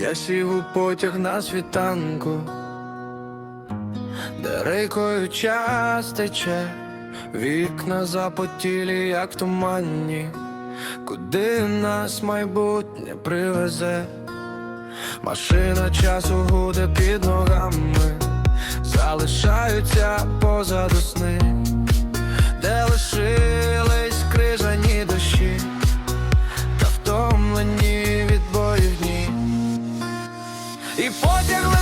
Я сів у потяг на світанку, де рейкою час тече, вікна запотілі, як туманні, куди нас майбутнє привезе. Машина часу гуде під ногами, залишаються позаду сни, де лишились І потяг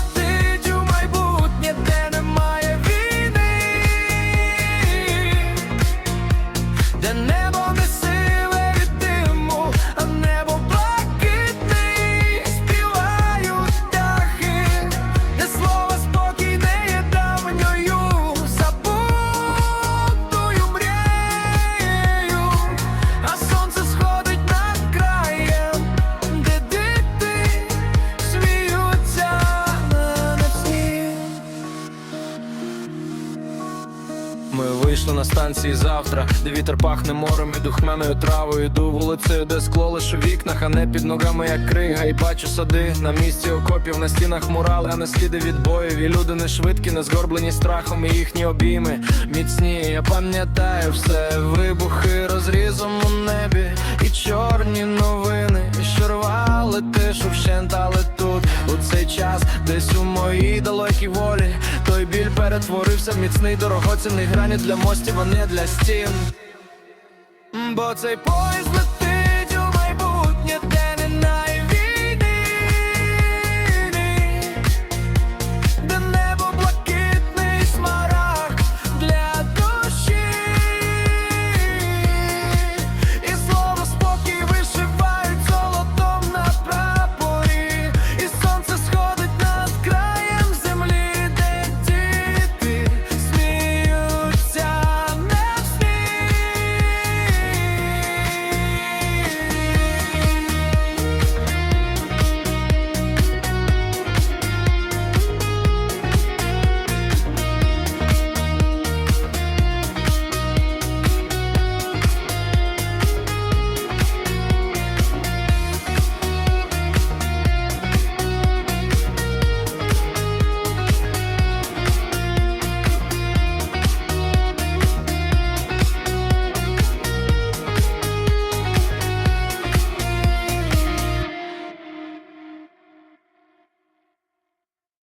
Ми вийшли на станції завтра, де вітер пахне морем і духмяною травою. Йду вулицею, де скло лише в вікнах, а не під ногами, як крига. І бачу сади на місці окопів, на стінах мурали, а не сліди від боїв. І люди не швидкі, не згорблені страхом, і їхні обійми міцні. Я пам'ятаю все, вибухи розрізом у небі, і чорні новини, що рвали тишу вщент, але тут у цей час, десь у моїй далекій волі, той біль перетворився в міцний дорогоцінний граніт для мостів, а не для стін. Бо цей поїзд